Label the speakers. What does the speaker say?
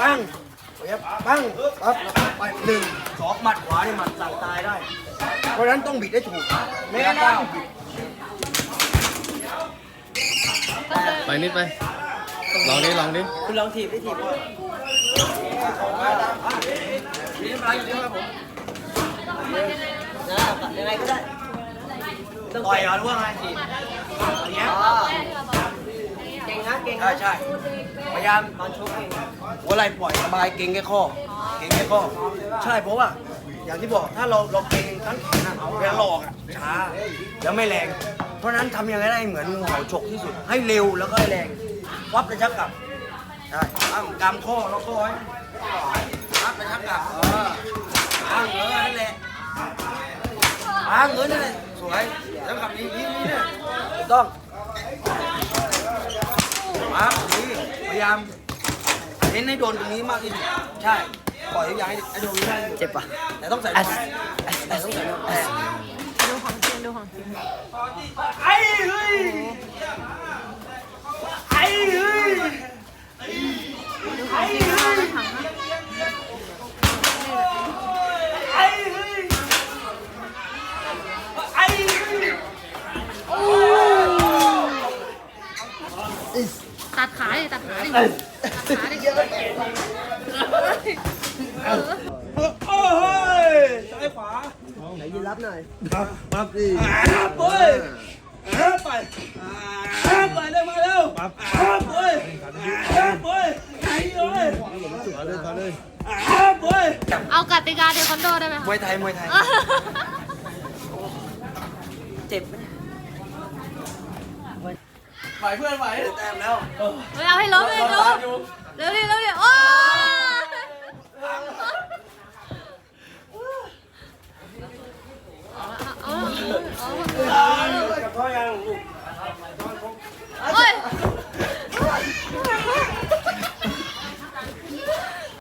Speaker 1: ปั้งเปียบปั้งปั๊บแล้วก็ไปหนึ่งสองหมัดขวานี่หมัดสั่งตายได้ เพราะฉะนั้นต้องบิดให้ถูกไม่ได้ก้าวบิด
Speaker 2: ไปนิดไป ลองดิ ลองดิ
Speaker 1: คุณลองถีบได้ถีบก่อนมีน้ำลายอยู่ด้วยครับผมนะยังไงก็ได้ต่อยเหรอหรือว่าไงถีบอย่างเงี้ยเก่งนะเก่งใช่ใช่ พยายามตอนชกเองหัวไหล่ปล่อยสบายเก่งแค่ข้อ เก่งแค่ข้อ ใช่เพราะว่า อย่างที่บอกถ้าเราเราเก่งทั้งแขนอะเวลาหลอกอะช้าแล้วไม่แรง เพราะฉะนั้นทำยังไงได้เหมือนงูเห่าฉกที่สุด ให้เร็วแล้วก็ให้แรงวับระชักกลับใช่ตั้งกำข้อแล้วก็ไว้พักไปชักกลับเอออ้งเออนั่นแหละอ้งเออนั่นแหละสวยแล้วกลับนี้นี่นี่เนี่ยถูกต้องอ้างนี่พ ยายามเน้นให้โดนตรงนี้มากที่สุดใช่ปล่อยทุกอย่างให้ให้โดนตรงนี้ได้เจ็บปะแต่ต้องใส่แต่ต้องใส่แต่
Speaker 3: ดูของจริงดูของจริง
Speaker 1: ไอ้เฮ้ยไอ้เฮ้ย
Speaker 3: ดูของจริงเอาไปถังนะ
Speaker 1: ไอ้เฮ้ยไอ้เฮ้ย
Speaker 3: ตัดขาดิตัดขาดิตัดขาดิเออ
Speaker 1: โอ้ยซ้ายขวาไหนยืนรับหน่อยครับปั๊บดิปั๊บเว้ยปั๊บไปปั๊บไปเร็วมาเร็วปั๊บปั๊บเว้ยปั๊บเว้ยไหนเว้ยสวยเลยเลยปั๊บเว้ย
Speaker 3: เอากติกาเทควันโดได้ไหม
Speaker 1: ม
Speaker 3: คะ
Speaker 1: วยไทยมวยไทย เจ็บไหม ไหวเพื่อนไหวแต้มแล้ว
Speaker 3: ไม่เอาให้ล้มเลยล้มเร็วดิเร็วดิโอ้ยเอาเอาเอา